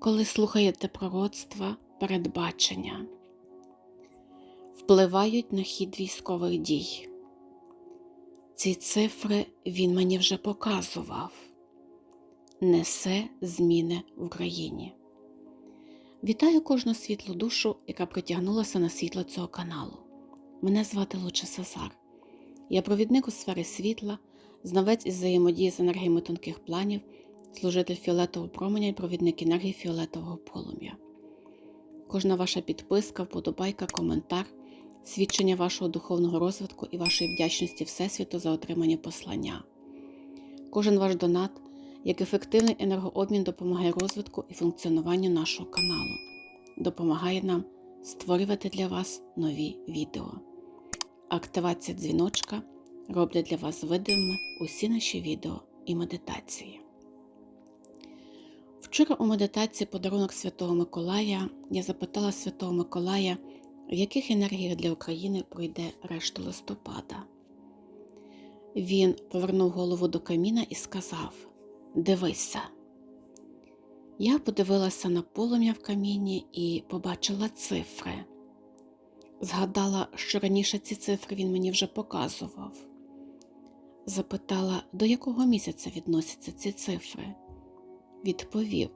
коли слухаєте пророцтва, передбачення, впливають на хід військових дій. Ці цифри він мені вже показував. Несе зміни в Україні. Вітаю кожну світлу душу, яка притягнулася на світло цього каналу. Мене звати Луча Сазар. Я провідник у сфері світла, знавець із взаємодії з енергіями тонких планів, служитель фіолетового променя і провідник енергії фіолетового полум'я. Кожна ваша підписка, вподобайка, коментар, свідчення вашого духовного розвитку і вашої вдячності Всесвіту за отримання послання. Кожен ваш донат як ефективний енергообмін допомагає розвитку і функціонуванню нашого каналу, допомагає нам створювати для вас нові відео. Активація дзвіночка роблять для вас видимими усі наші відео і медитації. Вчора у медитації подарунок Святого Миколая я запитала Святого Миколая, в яких енергіях для України пройде решту листопада. Він повернув голову до каміна і сказав: Дивися. Я подивилася на полум'я в каміні і побачила цифри. Згадала, що раніше ці цифри він мені вже показував. Запитала, до якого місяця відносяться ці цифри. Відповів: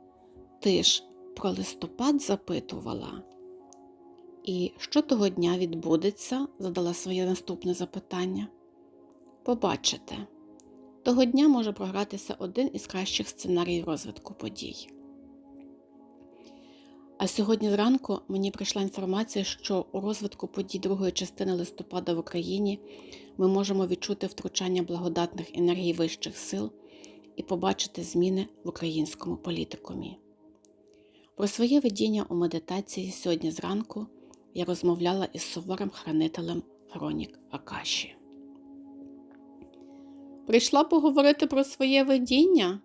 Ти ж про листопад запитувала. І що того дня відбудеться? задала своє наступне запитання. Побачите, того дня може програтися один із кращих сценаріїв розвитку подій. А сьогодні зранку мені прийшла інформація, що у розвитку подій другої частини листопада в Україні ми можемо відчути втручання благодатних енергій вищих сил і побачити зміни в українському політикумі. Про своє видіння у медитації сьогодні зранку я розмовляла із суворим хранителем Хронік Акаші. Прийшла поговорити про своє видіння?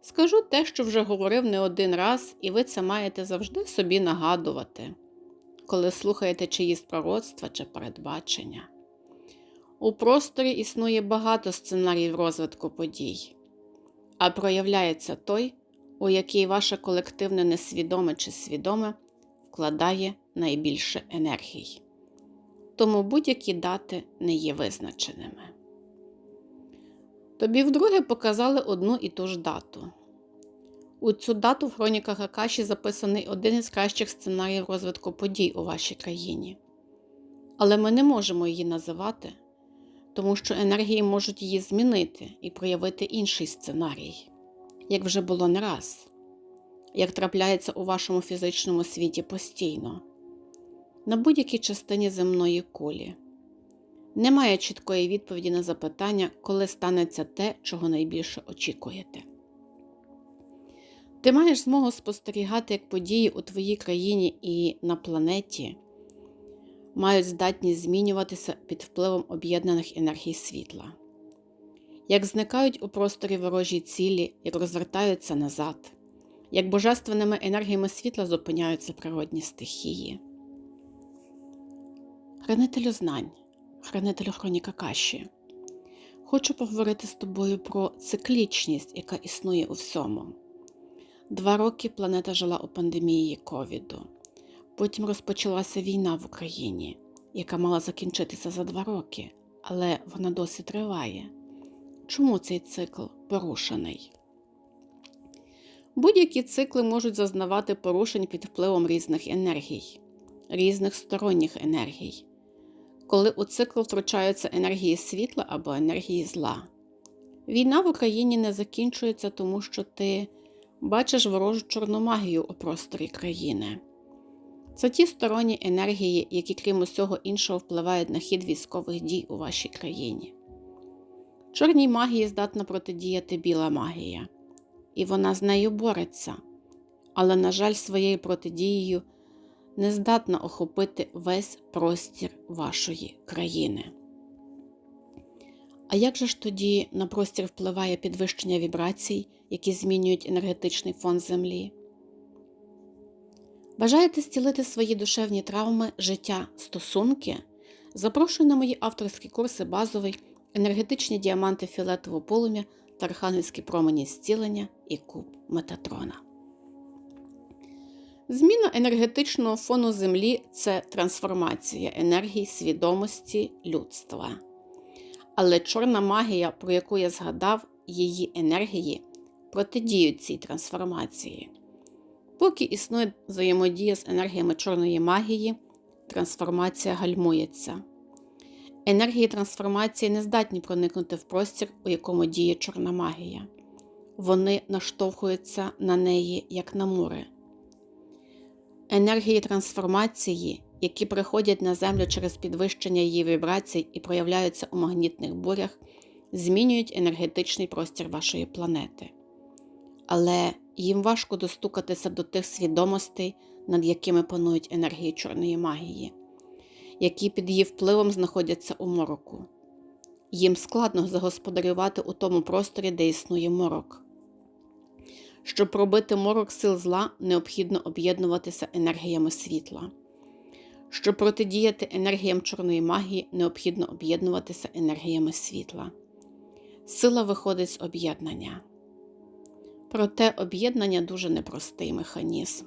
Скажу те, що вже говорив не один раз, і ви це маєте завжди собі нагадувати, коли слухаєте чиїсь пророцтва чи передбачення. У просторі існує багато сценаріїв розвитку подій, а проявляється той, у який ваше колективне несвідоме чи свідоме вкладає найбільше енергії. Тому будь-які дати не є визначеними. Тобі вдруге показали одну і ту ж дату. У цю дату в хроніках Акаші записаний один із кращих сценаріїв розвитку подій у вашій країні. Але ми не можемо її називати, тому що енергії можуть її змінити і проявити інший сценарій, як вже було не раз, як трапляється у вашому фізичному світі постійно, на будь-якій частині земної кулі. Немає чіткої відповіді на запитання, коли станеться те, чого найбільше очікуєте. Ти маєш змогу спостерігати, як події у твоїй країні і на планеті мають здатність змінюватися під впливом об'єднаних енергій світла, як зникають у просторі ворожі цілі, як розвертаються назад, як божественними енергіями світла зупиняються природні стихії. Хранителю знань хранителю хроніка каші. Хочу поговорити з тобою про циклічність, яка існує у всьому. Два роки планета жила у пандемії ковіду. Потім розпочалася війна в Україні, яка мала закінчитися за два роки, але вона досі триває. Чому цей цикл порушений? Будь-які цикли можуть зазнавати порушень під впливом різних енергій, різних сторонніх енергій коли у цикл втручаються енергії світла або енергії зла. Війна в Україні не закінчується, тому що ти бачиш ворожу чорну магію у просторі країни. Це ті сторонні енергії, які, крім усього іншого, впливають на хід військових дій у вашій країні. Чорній магії здатна протидіяти біла магія, і вона з нею бореться, але, на жаль, своєю протидією не здатна охопити весь простір вашої країни. А як же ж тоді на простір впливає підвищення вібрацій, які змінюють енергетичний фон Землі? Бажаєте зцілити свої душевні травми, життя, стосунки? Запрошую на мої авторські курси базовий, енергетичні діаманти фіолетового полум'я та архангельські промені зцілення і куб Метатрона. Зміна енергетичного фону Землі це трансформація енергії свідомості людства. Але чорна магія, про яку я згадав, її енергії протидіють цій трансформації. Поки існує взаємодія з енергіями чорної магії, трансформація гальмується. Енергії трансформації не здатні проникнути в простір, у якому діє чорна магія. Вони наштовхуються на неї, як на мури. Енергії трансформації, які приходять на Землю через підвищення її вібрацій і проявляються у магнітних бурях, змінюють енергетичний простір вашої планети. Але їм важко достукатися до тих свідомостей, над якими панують енергії чорної магії, які під її впливом знаходяться у мороку. Їм складно загосподарювати у тому просторі, де існує морок. Щоб пробити морок сил зла, необхідно об'єднуватися енергіями світла. Щоб протидіяти енергіям чорної магії, необхідно об'єднуватися енергіями світла. Сила виходить з об'єднання. Проте об'єднання дуже непростий механізм.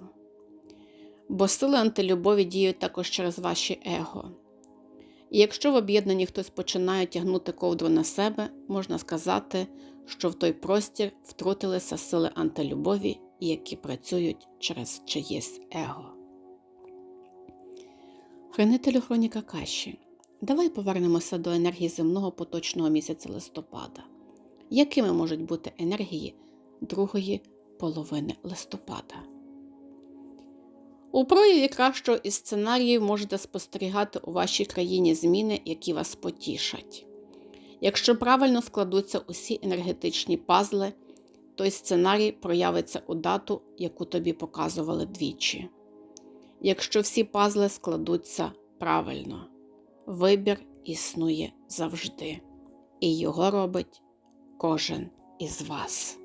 Бо сили антилюбові діють також через ваші его. І якщо в об'єднанні хтось починає тягнути ковдру на себе, можна сказати, що в той простір втрутилися сили антилюбові, які працюють через чиєсь его. Хранителю Хроніка Каші, давай повернемося до енергії земного поточного місяця листопада. Якими можуть бути енергії другої половини листопада? У прояві кращого із сценаріїв можете спостерігати у вашій країні зміни, які вас потішать. Якщо правильно складуться усі енергетичні пазли, той сценарій проявиться у дату, яку тобі показували двічі. Якщо всі пазли складуться правильно, вибір існує завжди, і його робить кожен із вас.